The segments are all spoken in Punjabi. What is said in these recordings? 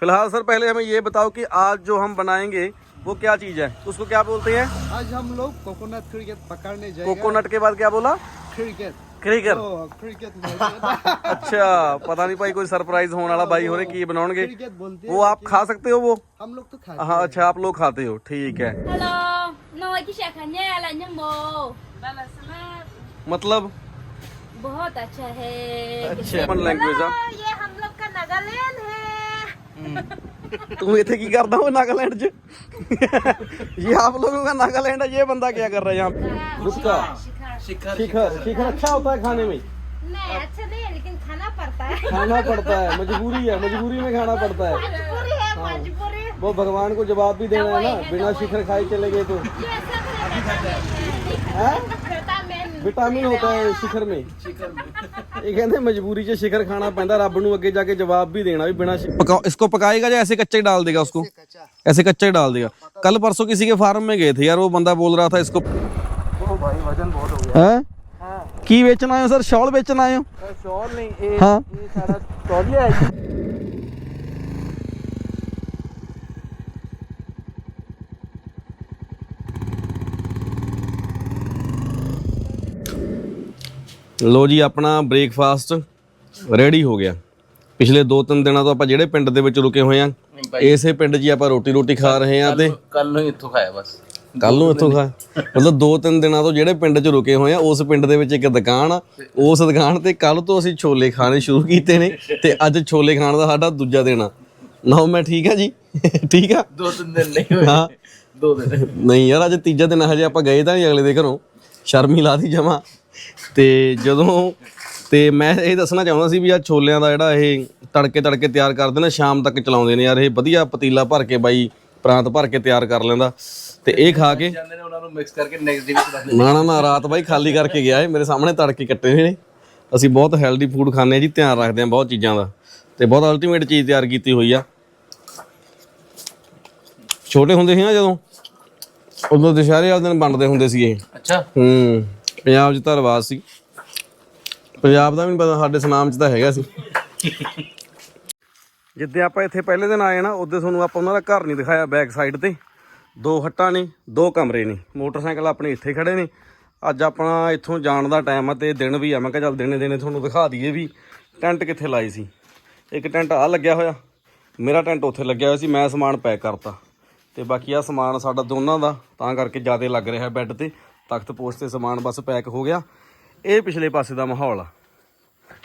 फ़िलहाल सर पहले हमें ये बताओ कि आज जो हम बनाएँगे वो क्या चीज़ है? उसको क्या बोलते हैं? आज हम लोग कोकोनट क्रिकेट पकड़ने जाएँगे। कोकोनट के बाद क्या बोला? क्रिकेट क्रिकर ओ, क्रिकेट अच्छा पता नहीं भाई कोई सरप्राइज़ होने वाला भाई हो रहे की बनाओगे। क्रिकेट वो आप खा सकते हो वो? हम लोग तो खाते हाँ अच्छा आप लोग खाते हो ठीक है. मतलब? बहुत अच्छा है। अच्छा। लैंग्वेज ये हम लोग का नागालैंड है। तू इथे की करता हो नागालैंड च? ये आप लोगों का नागालैंड है ये बंदा क्या कर रहा है यहाँ पे? शिखर शिखर शिखर अच्छा होता है खाने में। अच्छा नहीं है लेकिन खाना पड़ता है। खाना पड़ता है मजबूरी है मजबूरी में खाना पड़ता है। मजबूरी है मजबूरी। वो भगवान को जवाब भी देना है ना बिना शिखर खाए चले गए तो। ਵਿਟਾਮਿਨ ਹੁੰਦਾ ਹੈ ਸ਼ਿਖਰ ਮੇ ਇਹ ਕਹਿੰਦੇ ਮਜਬੂਰੀ 'ਚ ਸ਼ਿਖਰ ਖਾਣਾ ਪੈਂਦਾ ਰੱਬ ਨੂੰ ਅੱਗੇ ਜਾ ਕੇ ਜਵਾਬ ਵੀ ਦੇਣਾ ਵੀ ਬਿਨਾ इसको पकाएगा या ऐसे कच्चे डाल देगा उसको ऐसे कच्चे डाल देगा कल परसों किसी के फार्म में गए थे यार वो बंदा बोल रहा था इसको ओ भाई वजन बहुत हो गया है हाँ की बेचना है सर शॉल बेचना है शॉल नहीं ये हाँ। ये सारा तौलिया है ਲੋ ਜੀ ਆਪਣਾ ਬ੍ਰੇਕਫਾਸਟ ਰੈਡੀ ਹੋ ਗਿਆ। ਪਿਛਲੇ 2-3 ਦਿਨਾਂ ਤੋਂ ਆਪਾਂ ਜਿਹੜੇ ਪਿੰਡ ਦੇ ਵਿੱਚ ਰੁਕੇ ਹੋਏ ਆ ਇਸੇ ਪਿੰਡ 'ਚ ਹੀ ਆਪਾਂ ਰੋਟੀ ਰੋਟੀ ਖਾ ਰਹੇ ਆ ਤੇ ਕੱਲ ਨੂੰ ਇੱਥੋਂ ਖਾਇਆ ਬਸ। ਕੱਲ ਨੂੰ ਇੱਥੋਂ ਖਾ। ਮਤਲਬ 2-3 ਦਿਨਾਂ ਤੋਂ ਜਿਹੜੇ ਪਿੰਡ 'ਚ ਰੁਕੇ ਹੋਏ ਆ ਉਸ ਪਿੰਡ ਦੇ ਵਿੱਚ ਇੱਕ ਦੁਕਾਨ ਆ। ਉਸ ਦੁਕਾਨ ਤੇ ਕੱਲ ਤੋਂ ਅਸੀਂ ਛੋਲੇ ਖਾਣੇ ਸ਼ੁਰੂ ਕੀਤੇ ਨੇ ਤੇ ਅੱਜ ਛੋਲੇ ਖਾਣ ਦਾ ਸਾਡਾ ਦੂਜਾ ਦਿਨ ਆ। ਨਾ ਮੈਂ ਠੀਕ ਆ ਜੀ? ਠੀਕ ਆ? ਦੋ ਤਿੰਨ ਦਿਨ ਨਹੀਂ ਹੋਏ। ਹਾਂ। ਦੋ ਦਿਨ। ਨਹੀਂ ਯਾਰ ਅੱਜ ਤੀਜਾ ਦਿਨ ਹਜੇ ਆਪਾਂ ਗਏ ਤਾਂ ਨਹੀਂ ਅਗਲੇ ਦੇ ਘਰੋਂ। ਸ਼ਰਮੀ ਲਾਦੀ ਜਮਾ। ਤੇ ਜਦੋਂ ਤੇ ਮੈਂ ਇਹ ਦੱਸਣਾ ਚਾਹੁੰਦਾ ਸੀ ਵੀ ਆ ਛੋਲਿਆਂ ਦਾ ਜਿਹੜਾ ਇਹ ਤੜਕੇ ਤੜਕੇ ਤਿਆਰ ਕਰਦੇ ਨੇ ਸ਼ਾਮ ਤੱਕ ਚਲਾਉਂਦੇ ਨੇ ਯਾਰ ਇਹ ਵਧੀਆ ਪਤੀਲਾ ਭਰ ਕੇ ਬਾਈ ਪ੍ਰਾਂਤ ਭਰ ਕੇ ਤਿਆਰ ਕਰ ਲੈਂਦਾ। ਤੇ ਇਹ ਖਾ ਕੇ ਜਾਂਦੇ ਨੇ ਉਹਨਾਂ ਨੂੰ ਮਿਕਸ ਕਰਕੇ ਨੈਕਸਟ ਡੇ ਵਿੱਚ ਰੱਖ ਨਾ। ਨਾ ਨਾ ਰਾਤ ਬਾਈ ਖਾਲੀ ਕਰਕੇ ਗਿਆ ਇਹ ਮੇਰੇ ਸਾਹਮਣੇ ਤੜਕੇ ਕੱਟੇ ਹੋਏ ਨੇ। ਅਸੀਂ ਬਹੁਤ ਹੈਲਦੀ ਫੂਡ ਖਾਂਦੇ ਆ ਜੀ ਧਿਆਨ ਰੱਖਦੇ ਆ ਬਹੁਤ ਚੀਜ਼ਾਂ ਦਾ। ਤੇ ਬਹੁਤ ਅਲਟੀਮੇਟ ਚੀਜ਼ ਤਿਆਰ ਕੀਤੀ ਹੋਈ ਆ। ਛੋਟੇ ਹੁੰਦੇ ਸੀ ਨਾ ਜਦੋਂ? ਉਦੋਂ ਦੁਸ਼ਹਿਰੇ ਵਾਲੇ ਦਿਨ ਬਣਦੇ ਹੁੰਦੇ ਸੀ ਇਹ ਅੱਛਾ। ਹੂੰ। ਪੰਜਾਬ 'ਚ ਤਾਂ ਰਿਵਾਜ ਸੀ। ਪੰਜਾਬ ਦਾ ਵੀ ਨਹੀਂ ਪਤਾ, ਸਾਡੇ ਸੁਨਾਮ 'ਚ ਤਾਂ ਹੈਗਾ ਸੀ। ਜਿੱਦੇ ਆਪਾਂ ਇੱਥੇ ਪਹਿਲੇ ਦਿਨ ਆਏ ਨਾ ਉਦੋਂ ਤੁਹਾਨੂੰ ਆਪਾਂ ਉਹਨਾਂ ਦਾ ਘਰ ਨਹੀਂ ਦਿਖਾਇਆ ਬੈਕ ਸਾਈਡ ਤੇ। ਦੋ ਹੱਟਾਂ ਨੇ, ਦੋ ਕਮਰੇ ਨੇ। ਮੋਟਰਸਾਈਕਲ ਆਪਣੇ ਇੱਥੇ ਖੜੇ ਨੇ। ਅੱਜ ਆਪਣਾ ਇੱਥੋਂ ਜਾਣ ਦਾ ਟਾਈਮ ਆ ਤੇ ਦਿਨ ਵੀ ਆ। ਮੈਂ ਕਿਹਾ ਚੱਲ ਦਿਨੇ ਦਿਨੇ ਤੁਹਾਨੂੰ ਦਿਖਾ ਦਈਏ ਵੀ ਟੈਂਟ ਕਿੱਥੇ ਲਾਈ ਸੀ। ਇੱਕ ਟੈਂਟ ਆ ਲੱਗਿਆ ਹੋਇਆ। ਮੇਰਾ ਟੈਂਟ ਉੱਥੇ ਲੱਗਿਆ ਹੋਇਆ ਸੀ, ਮੈਂ ਸਮਾਨ ਪੈਕ ਕਰਤਾ। ਤੇ ਬਾਕੀ ਆ ਸਮਾਨ ਸਾਡਾ ਦੋਨਾਂ ਦਾ, ਤਾਂ ਕਰਕੇ ਜ਼ਿਆਦਾ ਲੱਗ ਰਿਹਾ ਬੈੱਡ ਤੇ। ਤਖਤ ਪੋਸਟ ਤੇ ਸਮਾਨ ਬਸ ਪੈਕ ਹੋ ਗਿਆ। ਇਹ ਪਿਛਲੇ ਪਾਸੇ ਦਾ ਮਾਹੌਲ ਆ।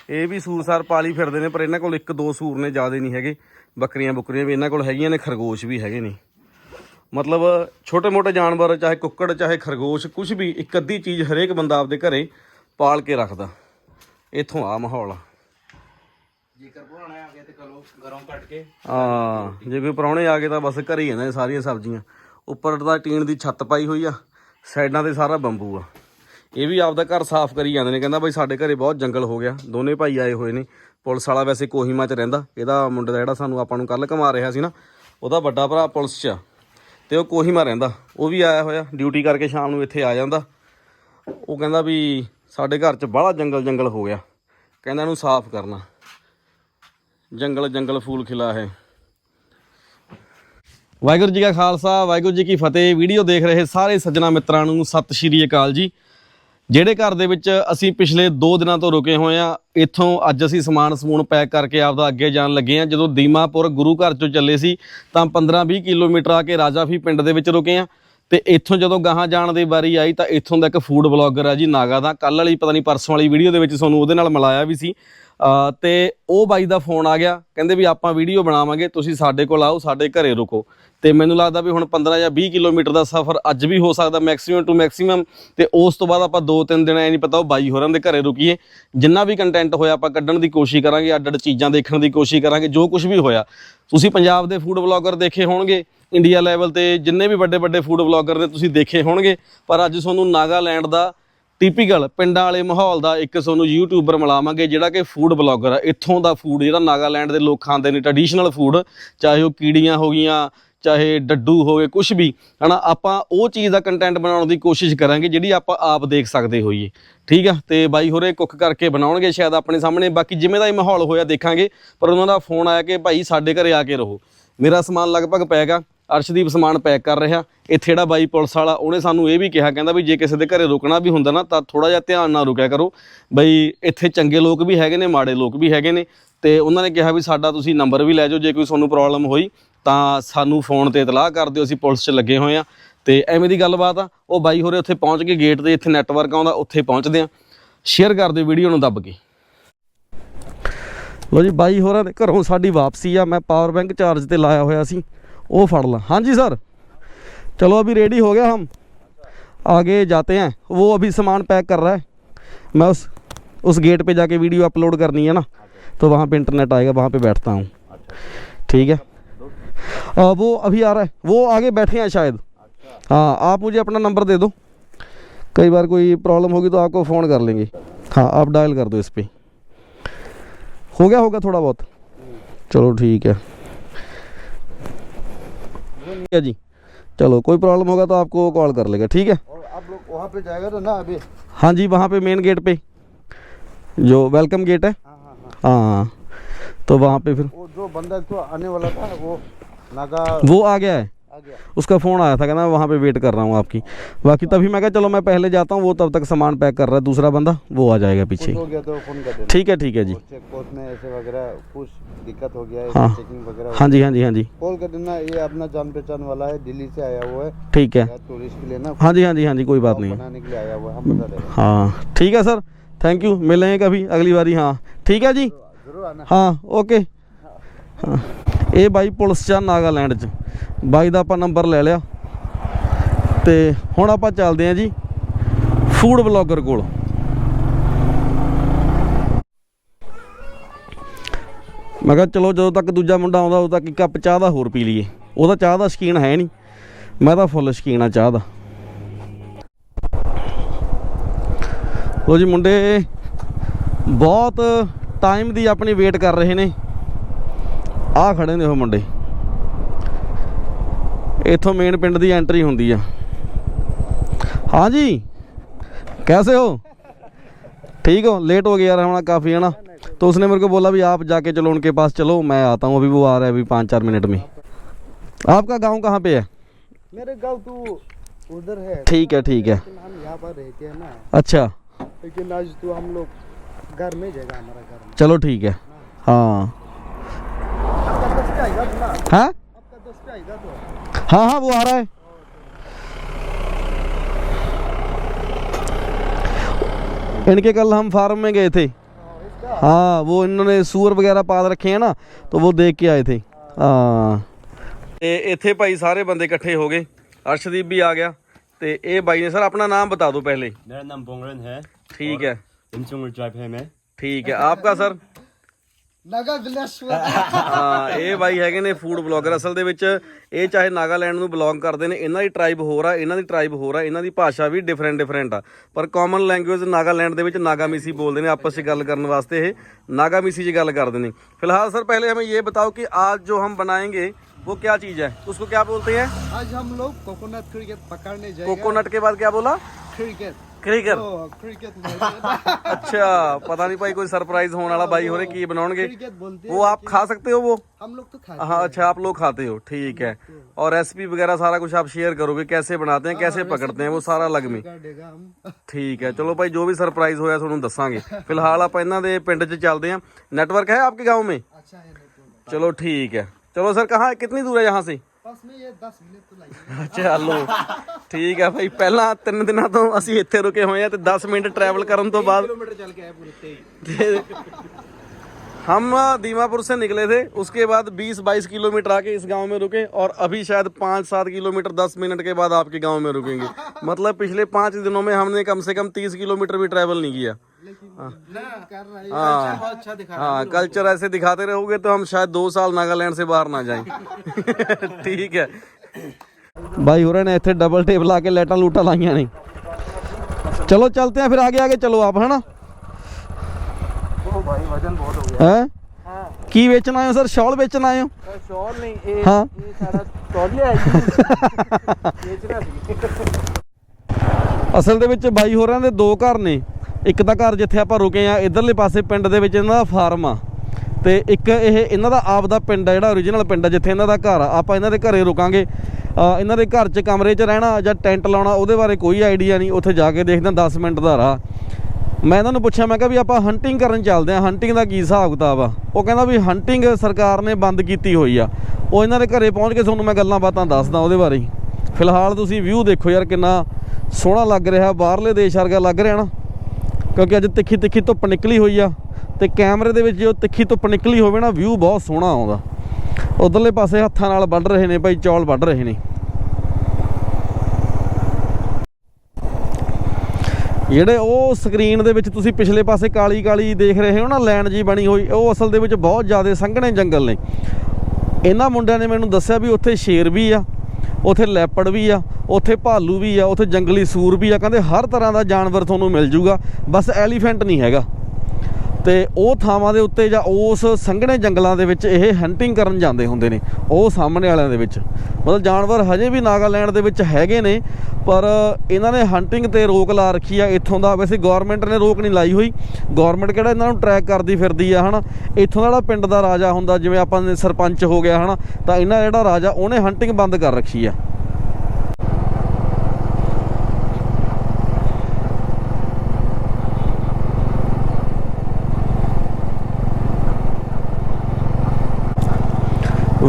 ਇਹ ਵੀ ਸੂਰਸਾਰ ਪਾਲੀ ਫਿਰਦੇ ਨੇ ਪਰ ਇਹਨਾਂ ਕੋਲ ਇੱਕ ਦੋ ਸੂਰ ਨੇ ਜ਼ਿਆਦਾ ਨਹੀਂ ਹੈਗੇ। ਬੱਕਰੀਆਂ ਬੁੱਕਰੀਆਂ ਵੀ ਇਹਨਾਂ ਕੋਲ ਹੈਗੀਆਂ ਨੇ ਖਰਗੋਸ਼ ਵੀ ਹੈਗੇ ਨੇ। ਮਤਲਬ ਛੋਟੇ ਮੋਟੇ ਜਾਨਵਰ ਚਾਹੇ ਕੁੱਕੜ ਚਾਹੇ ਖਰਗੋਸ਼ ਕੁਝ ਵੀ ਇੱਕ ਅੱਧੀ ਚੀਜ਼ ਹਰੇਕ ਬੰਦਾ ਆਪਦੇ ਘਰੇ ਪਾਲ ਕੇ ਰੱਖਦਾ। ਇੱਥੋਂ ਆ ਮਾਹੌਲ ਆ। ਜੇਕਰ ਪੁਰਾਣਾ ਆ ਗਿਆ ਤੇ ਕਲੋ ਗਰਮ ਕੱਟ ਕੇ। ਹਾਂ ਜੇ ਕੋਈ ਪ੍ਰਾਹੁਣੇ ਆ ਗਏ ਤਾਂ ਬਸ ਘਰੇ ਹੀ ਨੇ ਸਾਰੀਆਂ ਸਬਜ਼ੀਆਂ। ਉੱਪਰ ਦਾ ਟੀਨ ਦੀ ਛੱਤ ਪਾਈ ਹੋਈ ਆ। ਸਾਈਡਾਂ ਤੇ ਸਾਰਾ ਬੰਬੂ ਆ। ਇਹ ਵੀ ਆਪਦਾ ਘਰ ਸਾਫ਼ ਕਰੀ ਜਾਂਦੇ ਨੇ। ਕਹਿੰਦਾ ਬਈ ਸਾਡੇ ਘਰੇ ਬਹੁਤ ਜੰਗਲ ਹੋ ਗਿਆ। ਦੋਨੇ ਭਾਈ ਆਏ ਹੋਏ ਨੇ। ਪੁਲਿਸ ਵਾਲਾ ਵੈਸੇ ਕੋਹੀਮਾ 'ਚ ਰਹਿੰਦਾ। ਇਹਦਾ ਮੁੰਡੇ ਦਾ ਜਿਹੜਾ ਸਾਨੂੰ ਆਪਾਂ ਨੂੰ ਕੱਲ ਘਮਾ ਰਿਹਾ ਸੀ ਨਾ, ਉਹਦਾ ਵੱਡਾ ਭਰਾ ਪੁਲਿਸ 'ਚ ਆ। ਤੇ ਉਹ ਕੋਹੀਮਾ ਰਹਿੰਦਾ। ਉਹ ਵੀ ਆਇਆ ਹੋਇਆ। ਡਿਊਟੀ ਕਰਕੇ ਸ਼ਾਮ ਨੂੰ ਇੱਥੇ ਆ ਜਾਂਦਾ। ਉਹ ਕਹਿੰਦਾ ਵੀ ਸਾਡੇ ਘਰ 'ਚ ਬਾਹਲਾ ਜੰਗਲ ਜੰਗਲ ਹੋ ਗਿਆ। ਕਹਿੰਦਾ ਇਹਨੂੰ ਸਾਫ਼ ਕਰਨਾ। ਜੰਗਲ ਜੰਗਲ ਫੂਲ ਖਿਲਾ ਹੈ ਵਾਹਿਗੁਰੂ ਜੀ ਕਾ ਖਾਲਸਾ ਵਾਹਿਗੁਰੂ ਜੀ ਕੀ ਫਤਿਹ। ਵੀਡੀਓ ਦੇਖ ਰਹੇ ਸਾਰੇ ਸੱਜਣਾ ਮਿੱਤਰਾਂ ਨੂੰ ਸਤਿ ਸ਼੍ਰੀ ਅਕਾਲ ਜੀ। ਜਿਹੜੇ ਘਰ ਦੇ ਵਿੱਚ ਅਸੀਂ ਪਿਛਲੇ 2 ਦਿਨਾਂ ਤੋਂ ਰੁਕੇ ਹੋਏ ਆ ਇੱਥੋਂ ਅੱਜ ਅਸੀਂ ਸਮਾਨ ਸਮੂਨ ਪੈਕ ਕਰਕੇ ਆਪਦਾ ਅੱਗੇ ਜਾਣ ਲੱਗੇ ਆ ਜਦੋਂ ਦੀਮਾਪੁਰ ਗੁਰੂ ਘਰ ਚੋਂ ਚੱਲੇ ਸੀ ਤਾਂ 15-20 ਕਿਲੋਮੀਟਰ ਆ ਕੇ ਰਾਜਾਫੀ ਪਿੰਡ ਦੇ ਵਿੱਚ ਰੁਕੇ ਆ ਤੇ ਇੱਥੋਂ ਜਦੋਂ ਗਾਹਾਂ ਜਾਣ ਦੀ ਵਾਰੀ ਆਈ ਤਾਂ ਇੱਥੋਂ ਦਾ ਇੱਕ ਫੂਡ ਬਲੌਗਰ ਆ ਜੀ ਨਾਗਾ ਦਾ। ਕੱਲ ਵਾਲੀ ਪਤਾ ਨਹੀਂ ਪਰਸੋਂ ਵਾਲੀ ਵੀਡੀਓ ਦੇ ਵਿੱਚ ਤੁਹਾਨੂੰ ਉਹਦੇ ਨਾਲ ਮਿਲਾਇਆ ਵੀ ਸੀ। ਅ, ਤੇ ਉਹ ਬਾਈ ਦਾ ਫੋਨ ਆ ਗਿਆ। ਕਹਿੰਦੇ ਵੀ ਆਪਾਂ ਵੀਡੀਓ ਬਣਾਵਾਂਗੇ ਤੁਸੀਂ ਸਾਡੇ ਕੋਲ ਆਓ ਸਾਡੇ ਘਰੇ ਰੁਕੋ। ਤੇ ਮੈਨੂੰ ਲੱਗਦਾ ਵੀ ਹੁਣ 15 ਜਾਂ 20 ਕਿਲੋਮੀਟਰ ਦਾ ਸਫ਼ਰ ਅੱਜ ਵੀ ਹੋ ਸਕਦਾ ਮੈਕਸਿਮਮ ਟੂ ਮੈਕਸਿਮਮ ਤੇ ਉਸ ਤੋਂ ਬਾਅਦ ਆਪਾਂ 2-3 ਦਿਨ ਐ ਨਹੀਂ ਪਤਾ ਉਹ ਬਾਈ ਹੋਰਾਂ ਦੇ ਘਰੇ ਰੁਕੀਏ। ਜਿੰਨਾ ਵੀ ਕੰਟੈਂਟ ਹੋਇਆ ਆਪਾਂ ਕੱਢਣ ਦੀ ਕੋਸ਼ਿਸ਼ ਕਰਾਂਗੇ ਅੱਡ ਅੱਡ ਚੀਜ਼ਾਂ ਦੇਖਣ ਦੀ ਕੋਸ਼ਿਸ਼ ਕਰਾਂਗੇ, ਜੋ ਕੁਝ ਵੀ ਹੋਇਆ। ਤੁਸੀਂ ਪੰਜਾਬ ਦੇ ਫੂਡ ਬਲੌਗਰ ਦੇਖੇ ਹੋਣਗੇ ਇੰਡੀਆ ਲੈਵਲ ਤੇ ਜਿੰਨੇ ਵੀ ਵੱਡੇ ਵੱਡੇ ਫੂਡ ਬਲੌਗਰ ਨੇ ਤੁਸੀਂ ਦੇਖੇ ਹੋਣਗੇ, ਪਰ ਅੱਜ ਤੁਹਾਨੂੰ ਨਾਗਾਲੈਂਡ ਦਾ ਟਿਪੀਕਲ ਪਿੰਡਾਂ ਵਾਲੇ ਮਾਹੌਲ ਦਾ ਇੱਕ ਤੁਹਾਨੂੰ ਯੂਟਿਊਬਰ ਮਿਲਾਵਾਂਗੇ, ਜਿਹੜਾ ਕਿ ਫੂਡ ਬਲੌਗਰ ਆ। ਇੱਥੋਂ ਦਾ ਫੂਡ ਜਿਹੜਾ ਨਾਗਾਲੈਂਡ ਦੇ ਲੋਕ ਖਾਂਦੇ ਨੇ ਟ੍ਰੈਡੀਸ਼ਨਲ ਫੂਡ ਚਾਹੇ ਉਹ ਕੀੜੀਆਂ ਹੋ ਗਈਆਂ ਚਾਹੇ ਡੱਡੂ ਹੋਵੇ ਕੁਝ ਵੀ, ਹਨਾ, ਆਪਾਂ ਉਹ ਚੀਜ਼ ਦਾ ਕੰਟੈਂਟ ਬਣਾਉਣ ਦੀ ਕੋਸ਼ਿਸ਼ ਕਰਾਂਗੇ ਜਿਹੜੀ ਆਪਾਂ ਆਪ ਦੇਖ ਸਕਦੇ ਹੋਈਏ। ਠੀਕ ਆ? ਤੇ ਬਾਈ ਹੋਰੇ ਕੁੱਕ ਕਰਕੇ ਬਣਾਉਣਗੇ ਸ਼ਾਇਦ ਆਪਣੇ ਸਾਹਮਣੇ, ਬਾਕੀ ਜਿਵੇਂ ਦਾ ਹੀ ਮਾਹੌਲ ਹੋਇਆ ਦੇਖਾਂਗੇ, ਪਰ ਉਹਨਾਂ ਦਾ ਫੋਨ ਆਇਆ ਕਿ ਭਾਈ ਸਾਡੇ ਘਰੇ ਆ ਕੇ ਰਹੋ। ਮੇਰਾ ਸਮਾਨ ਲਗਭਗ ਪੈਕ ਆ, ਅਰਸ਼ਦੀਪ ਸਮਾਨ ਪੈਕ ਕਰ ਰਿਹਾ। ਇੱਥੇ ਜਿਹੜਾ ਬਾਈ ਪੁਲਿਸ ਵਾਲਾ, ਉਹਨੇ ਸਾਨੂੰ ਇਹ ਵੀ ਕਿਹਾ, ਕਹਿੰਦਾ ਵੀ ਜੇ ਕਿਸੇ ਦੇ ਘਰੇ ਰੁਕਣਾ ਵੀ ਹੁੰਦਾ ਨਾ, ਤਾਂ ਥੋੜਾ ਜਿਹਾ ਧਿਆਨ ਨਾਲ ਰੁਕਿਆ ਕਰੋ। ਬਈ ਇੱਥੇ ਚੰਗੇ ਲੋਕ ਵੀ ਹੈਗੇ ਨੇ, ਮਾੜੇ ਲੋਕ ਵੀ ਹੈਗੇ ਨੇ, ਤੇ ਉਹਨਾਂ ਨੇ ਕਿਹਾ ਵੀ ਸਾਡਾ ਤੁਸੀਂ ਨੰਬਰ ਵੀ ਲੈ ਜਾਓ, ਜੇ ਕੋਈ ਤੁਹਾਨੂੰ ਪ੍ਰੋਬਲਮ ਹੋਈ ਤਾਂ ਸਾਨੂੰ ਫੋਨ ਤੇ ਇਤਲਾਹ ਕਰ ਦਿਓ ਅਸੀਂ ਪੁਲਿਸ 'ਚ ਲੱਗੇ ਹੋਏ ਆ ਤੇ ਐਵੇਂ ਦੀ ਗੱਲਬਾਤ ਆ ਉਹ ਬਾਈ ਹੋਰੇ ਉੱਥੇ ਪਹੁੰਚ ਕੇ ਗੇਟ ਤੇ ਇੱਥੇ ਨੈਟਵਰਕ ਆਉਂਦਾ ਉੱਥੇ ਪਹੁੰਚਦੇ ਆ ਸ਼ੇਅਰ ਕਰ ਦਿਓ ਵੀਡੀਓ ਨੂੰ ਦੱਬ ਕੇ ਲੋ ਜੀ ਬਾਈ ਹੋਰਾਂ ਦੇ ਘਰੋਂ ਸਾਡੀ ਵਾਪਸੀ ਆ ਮੈਂ ਪਾਵਰ ਬੈਂਕ ਚਾਰਜ ਤੇ ਲਾਇਆ ਹੋਇਆ ਸੀ ਉਹ ਫੜ ਲਾ ਹਾਂਜੀ सर चलो अभी रेडी हो गया हम आगे जाते हैं वो अभी सामान पैक कर रहा है मैं उस उस गेट पे जाके वीडियो अपलोड करनी है ना तो वहाँ पे इंटरनेट आएगा वहाँ पे बैठता हूँ ठीक है आ, वो अभी आ रहा है। वो आगे बैठे हैं शायद। हाँ आप मुझे अपना नंबर दे दो। कई बार कोई प्रॉब्लम होगी तो आपको फ़ोन कर लेंगे। हाँ आप डायल कर दो इस पर हो गया होगा थोड़ा बहुत। चलो ठीक है। ठीक है जी चलो कोई प्रॉब्लम होगा तो आपको कॉल कर लेगा ठीक है? और आप लोग वहाँ पे जाएगा तो ना अभी? हाँ जी वहाँ पे मेन गेट पे। जो वेलकम गेट है हाँ हाँ। हाँ हाँ। तो वहाँ पे फिर वो जो बंदा तो आने वाला था वो वो आ गया है। उसका फ़ोन आया था कहना वहाँ पे वेट कर रहा हूँ आपकी। बाकी तभी मैं कहा चलो मैं पहले जाता हूँ वो तब तक सामान पैक कर रहा है दूसरा बंदा वो आ जाएगा पीछे। तो ठीक है ठीक है जी। हाँ हाँ, हाँ जी हाँ जी हाँ जी। कॉल कर देना ये अपना जान पहचान वाला है दिल्ली से आया हुआ है। ठीक है। टूरिस्ट के लिए ना हाँ जी हाँ जी हाँ जी कोई बात नहीं हाँ। ठीक है सर। थैंक यू मिलेंगे कभी अगली बार हाँ। ठीक है जी। हाँ ओके हाँ।, हाँ। ਇਹ ਬਾਈ ਪੁਲਿਸ ਚ ਆ ਨਾਗਾਲੈਂਡ ਚ। ਬਾਈ ਦਾ ਆਪਾਂ ਨੰਬਰ ਲੈ ਲਿਆ। ਤੇ ਹੁਣ ਆਪਾਂ ਚੱਲਦੇ ਆਂ ਜੀ ਫੂਡ ਬਲੌਗਰ ਕੋਲ। ਮੈਂ ਕਿਹਾ ਚਲੋ ਜਦੋਂ ਤੱਕ ਦੂਜਾ ਮੁੰਡਾ ਆਉਂਦਾ, ਉਦੋਂ ਤੱਕ ਇੱਕ ਕੱਪ ਚਾਹ ਦਾ ਹੋਰ ਪੀ ਲਈਏ। ਉਹਦਾ ਚਾਹ ਦਾ ਸ਼ਕੀਨ ਹੈ ਨਹੀਂ। ਮੈਂ ਤਾਂ ਫੁੱਲ ਸ਼ਕੀਨ ਆ ਚਾਹ ਦਾ। ਲੋ ਜੀ ਮੁੰਡੇ, ਬਹੁਤ ਟਾਈਮ ਦੀ ਆਪਣੀ ਵੇਟ ਕਰ ਰਹੇ ਨੇ। ਆ ਖੜੇ ਨੇ ਉਹ ਮੁੰਡੇ ਇੱਥੋਂ ਮੇਨ ਪਿੰਡ ਦੀ ਐਂਟਰੀ ਹੁੰਦੀ ਆ हाँ जी कैसे हो ठीक हो लेट हो गया यार हमारा काफ़ी है ना तो उसने मेरे को बोला भी आप जाके चलो उनके पास चलो मैं आता हूँ अभी वो आ रहा है अभी पाँच चार मिनट में आपका गांव कहाँ पे है मेरे गांव तो उधर है ठीक है ठीक है लेकिन हम यहाँ पर रहते हैं ना अच्छा लेकिन आज तो हम लोग घर में जगह हमारा घर में चलो ठीक है हाँ हाँ आपका दोस्त आएगा तो हाँ हाँ वो आ रहा है इनके कल हम फार्म में गए थे इसका हाँ वो इन्होंने सूअर वगैरह पाल रखे हैं ना तो वो देख के आए थे ਹਾਂ ਤੇ ਇੱਥੇ ਭਾਈ ਸਾਰੇ ਬੰਦੇ ਇਕੱਠੇ ਹੋ ਗਏ ਅਰਸ਼ਦੀਪ ਵੀ ਆ ਗਿਆ ਤੇ ਇਹ ਬਾਈ ਨੇ ਸਰ ਆਪਣਾ ਨਾਮ बता दो पहले मेरा नाम बोंगरन है ठीक है इंचुंगर ट्राइब है मैं ठीक है आपका सर नगा बिलेश्वर ਹਾਂ ਇਹ ਬਾਈ ਹੈਗੇ ਨੇ ਫੂਡ ਬਲੌਗਰ ਅਸਲ ਦੇ ਵਿੱਚ ਇਹ ਚਾਹੇ ਨਾਗਾਲੈਂਡ ਨੂੰ ਬਿਲੋਂਗ ਕਰਦੇ ਨੇ ਇਹਨਾਂ ਦੀ ਟ੍ਰਾਈਬ ਹੋਰ ਆ ਇਹਨਾਂ ਦੀ ਟ੍ਰਾਈਬ ਹੋਰ ਆ ਇਹਨਾਂ ਦੀ ਭਾਸ਼ਾ ਵੀ ਡਿਫਰੈਂਟ ਡਿਫਰੈਂਟ ਆ ਪਰ ਕਾਮਨ ਲੈਂਗੁਏਜ ਨਾਗਾਲੈਂਡ ਦੇ ਵਿੱਚ ਨਾਗਾਮੀਸੀ ਬੋਲਦੇ ਨੇ ਆਪਸ ਵਿੱਚ ਗੱਲ ਕਰਨ ਵਾਸਤੇ ਇਹ ਨਾਗਾਮੀਸੀ 'ਚ ਗੱਲ ਕਰਦੇ ਨੇ ਫਿਲਹਾਲ सर पहले हमें ये बताओ कि आज जो हम बनाएंगे वो क्या चीज़ है उसको क्या बोलते हैं आज हम लोग कोकोनट क्रिकेट पकड़ने जाएंगे कोकोनट के बाद क्या बोला क्रिकेट क्रिकर ओ क्रिकेट बोलते हैं ना। अच्छा पता नहीं भाई कोई सरप्राइज होने वाला भाई हो रहे की बनाओगे क्रिकेट बोलते हैं वो आप खा सकते हो वो हम लोग तो खाते हाँ अच्छा आप लोग खाते हो ठीक है और रेसिपी वगैरह सारा कुछ आप शेयर करोगे कैसे बनाते हैं कैसे पकड़ते हैं वो सारा अलग में कर देगा हम ਠੀਕ ਹੈ ਚਲੋ ਭਾਈ ਜੋ ਵੀ ਸਰਪ੍ਰਾਈਜ਼ ਹੋਇਆ ਤੁਹਾਨੂੰ ਦੱਸਾਂਗੇ ਫਿਲਹਾਲ ਆਪਾਂ ਇਹਨਾਂ ਦੇ ਪਿੰਡ 'ਚ ਚੱਲਦੇ ਹਾਂ ਨੈਟਵਰਕ ਹੈ आपके गांव में अच्छा है नहीं चलो ठीक है चलो सर कहाँ कितनी दूर है यहाँ से बस में ये दस मिनट तो लगेगा ਚਲੋ ਠੀਕ ਹੈ ਭਾਈ ਪਹਿਲਾਂ ਤਿੰਨ ਦਿਨਾਂ ਤੋਂ ਅਸੀਂ ਇੱਥੇ ਰੁਕੇ ਹੋਏ ਆ ਤੇ 10 ਮਿੰਟ ਟਰੈਵਲ ਕਰਨ ਤੋਂ ਬਾਅਦ किलोमीटर चल के आए पूरे तेईस हम दीमापुर से निकले थे उसके बाद 20-22 किलोमीटर आके इस गांव में रुके और अभी शायद 5-7 किलोमीटर 10 मिनट के बाद आपके गांव में रुकेंगे मतलब पिछले पाँच दिनों में हमने कम से कम 30 किलोमीटर भी ट्रैवल नहीं किया कर रहा है हाँ बहुत अच्छा दिखा हाँ कल्चर ऐसे दिखाते रहोगे तो हम शायद दो साल नागालैंड से बाहर ना जाएं ਠੀਕ ਹੈ भाई हो रहे ने ਇੱਥੇ ਡਬਲ ਟੇਪ ਲਾ ਕੇ ਲਾਈਟਾਂ ਲੂਟਾਂ ਲਾਈਆਂ ਨੇ ਚਲੋ ਚਲਤੇ हैं फिर आगे आगे चलो आप है ना ओ भाई वजन बहुत हो गया हैं हाँ ਕੀ ਵੇਚਣ ਆਏ ਹੋ ਸਰ ਸ਼ਾਲ ਵੇਚਣ ਆਏ ਹੋ शॉल नहीं ये हाँ। ये सारा तौलिया है जी बेचना सी ਅਸਲ ਦੇ ਵਿੱਚ ਬਾਈ ਹੋਰਾਂ ਦੇ ਦੋ ਘਰ ਨੇ ਇੱਕ ਤਾਂ ਘਰ ਜਿੱਥੇ ਆਪਾਂ ਰੁਕੇ ਆ, ਇਧਰਲੇ ਪਾਸੇ ਪਿੰਡ ਦੇ ਵਿੱਚ ਇਹਨਾਂ ਦਾ ਫਾਰਮ ਆ। ਤੇ ਇੱਕ ਇਹ, ਇਹਨਾਂ ਦਾ ਆਪ ਦਾ ਪਿੰਡ ਆ, ਜਿਹੜਾ origignal ਪਿੰਡ ਆ, ਜਿੱਥੇ ਇਹਨਾਂ ਦਾ ਘਰ ਆ। ਆਪਾਂ ਇਹਨਾਂ ਦੇ ਘਰੇ ਰੁਕਾਂਗੇ। ਇਹਨਾਂ ਦੇ ਘਰ 'ਚ ਕਮਰੇ 'ਚ ਰਹਿਣਾ ਜਾਂ ਟੈਂਟ ਲਾਉਣਾ, ਉਹਦੇ ਬਾਰੇ ਕੋਈ ਆਈਡੀਆ ਨਹੀਂ। ਉੱਥੇ ਜਾ ਕੇ ਦੇਖਦੇ ਹਾਂ 10 ਮਿੰਟ ਦਾ ਰਾਹ। ਮੈਂ ਇਹਨਾਂ ਨੂੰ ਪੁੱਛਿਆ, ਮੈਂ ਕਿਹਾ ਵੀ ਆਪਾਂ ਹੰਟਿੰਗ ਕਰਨ ਚੱਲਦੇ ਹਾਂ। ਹੰਟਿੰਗ ਦਾ ਕੀ ਹਿਸਾਬ ਕਿਤਾਬ ਆ? ਉਹ ਕਹਿੰਦਾ ਵੀ ਹੰਟਿੰਗ ਸਰਕਾਰ ਨੇ ਬੰਦ ਕੀਤੀ ਹੋਈ ਆ। ਉਹ ਇਹਨਾਂ ਦੇ ਘਰੇ ਪਹੁੰਚ ਕੇ ਤੁਹਾਨੂੰ ਮੈਂ ਗੱਲਾਂ ਬਾਤਾਂ ਦੱਸਦਾ ਉਹਦੇ ਬਾਰੇ ਫਿਲਹਾਲ ਤੁਸੀਂ ਵਿਊ ਦੇਖੋ ਯਾਰ, ਕਿੰਨਾ ਸੋਹਣਾ ਲੱਗ ਰਿਹਾ, ਬਾਹਰਲੇ ਦੇਸ਼ ਵਰਗਾ ਲੱਗ ਰਿਹਾ ਨਾ। ਕਿਉਂਕਿ ਅੱਜ ਤਿੱਖੀ ਤਿੱਖੀ ਧੁੱਪ ਨਿਕਲੀ ਹੋਈ ਆ ਤੇ ਕੈਮਰੇ ਦੇ ਵਿੱਚ ਜੋ ਤਿੱਖੀ ਧੁੱਪ ਨਿਕਲੀ ਹੋਵੇ ਨਾ ਵਿਊ ਬਹੁਤ ਸੋਹਣਾ ਆਉਂਦਾ। ਉਧਰਲੇ ਪਾਸੇ ਹੱਥਾਂ ਨਾਲ ਵੱਢ ਰਹੇ ਨੇ ਭਾਈ, ਚੌਲ ਵੱਢ ਰਹੇ ਨੇ। ਜਿਹੜੇ ਉਹ ਸਕਰੀਨ ਦੇ ਵਿੱਚ ਤੁਸੀਂ ਪਿਛਲੇ ਪਾਸੇ ਕਾਲੀ ਕਾਲੀ ਦੇਖ ਰਹੇ ਹੋ ਨਾ ਲੈਣ ਜੀ ਬਣੀ ਹੋਈ, ਉਹ ਅਸਲ ਦੇ ਵਿੱਚ ਬਹੁਤ ਜ਼ਿਆਦਾ ਸੰਘਣੇ ਜੰਗਲ ਨੇ। ਇਹਨਾਂ ਮੁੰਡਿਆਂ ਨੇ ਮੈਨੂੰ ਦੱਸਿਆ ਵੀ ਉੱਥੇ ਸ਼ੇਰ ਵੀ ਆ। ਉੱਥੇ ਲੈਪੜ ਵੀ ਆ, ਉੱਥੇ ਭਾਲੂ ਵੀ ਆ, ਉੱਥੇ ਜੰਗਲੀ ਸੂਰ ਵੀ ਆ, ਕਹਿੰਦੇ ਹਰ ਤਰ੍ਹਾਂ ਦਾ ਜਾਨਵਰ ਤੁਹਾਨੂੰ ਮਿਲ ਜੂਗਾ। ਬਸ ਐਲੀਫੈਂਟ ਨਹੀਂ ਹੈਗਾ। ਤੇ ਉਹ ਥਾਵਾਂ ਦੇ ਉੱਤੇ ਜਾਂ ਉਸ ਸੰਘਣੇ ਜੰਗਲਾਂ ਦੇ ਵਿੱਚ ਇਹ ਹੰਟਿੰਗ ਕਰਨ ਜਾਂਦੇ ਹੁੰਦੇ ਨੇ, ਉਹ ਸਾਹਮਣੇ ਵਾਲਿਆਂ ਦੇ ਵਿੱਚ। ਮਤਲਬ ਜਾਨਵਰ ਹਜੇ ਵੀ ਨਾਗਾਲੈਂਡ ਦੇ ਵਿੱਚ ਹੈਗੇ ਨੇ, ਪਰ ਇਹਨਾਂ ਨੇ ਹੰਟਿੰਗ ਤੇ ਰੋਕ ਲਾ ਰੱਖੀ ਆ ਇੱਥੋਂ ਦਾ। ਵੈਸੇ ਗਵਰਨਮੈਂਟ ਨੇ ਰੋਕ ਨਹੀਂ ਲਾਈ ਹੋਈ। ਗਵਰਨਮੈਂਟ ਕਿਹੜਾ ਇਹਨਾਂ ਨੂੰ ਟਰੈਕ ਕਰਦੀ ਫਿਰਦੀ ਆ, ਹਨਾ? ਇੱਥੋਂ ਦਾ ਜਿਹੜਾ ਪਿੰਡ ਦਾ ਰਾਜਾ ਹੁੰਦਾ, ਜਿਵੇਂ ਆਪਾਂ ਨੇ ਸਰਪੰਚ ਹੋ ਗਿਆ, ਹਨਾ? ਤਾਂ ਇਹਨਾਂ ਜਿਹੜਾ ਰਾਜਾ, ਉਹਨੇ ਹੰਟਿੰਗ ਬੰਦ ਕਰ ਰੱਖੀ ਆ।